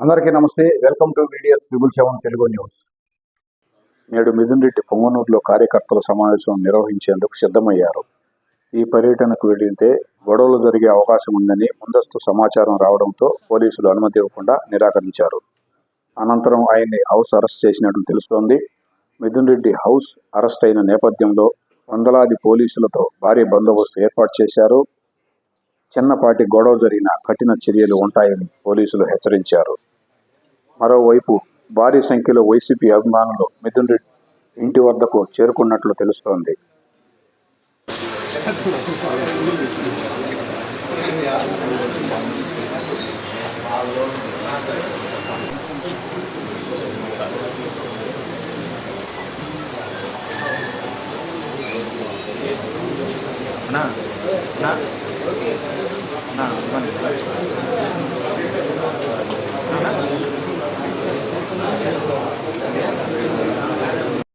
అందరికీ నమస్తే. Welcome to videos triple seven Telugu news నేడు మిథున్ రెడ్డి పొంగనూరులో కార్యకర్తల సమావేశం నిర్వహించేందుకు సిద్ధమయ్యారు. ఈ పర్యటనకు వెళ్ళితే గొడవలు జరిగే అవకాశం ఉందని ముందస్తు సమాచారం రావడంతో పోలీసులు అనుమతి ఇవ్వకుండా నిరాకరించారు. అనంతరం ఆయన్ని హౌస్ అరెస్ట్ చేసినట్లు తెలుస్తోంది. మిథున్ రెడ్డి హౌస్ అరెస్ట్ అయిన నేపథ్యంలో వందలాది పోలీసులతో భారీ బందోబస్తు ఏర్పాటు చేశారు. చిన్నపాటి గొడవ జరిగిన కఠిన చర్యలు ఉంటాయని పోలీసులు హెచ్చరించారు. మరోవైపు భారీ సంఖ్యలో వైసీపీ అభిమానులు మిథున్ రెడ్డి ఇంటి వద్దకు చేరుకున్నట్లు తెలుస్తోంది.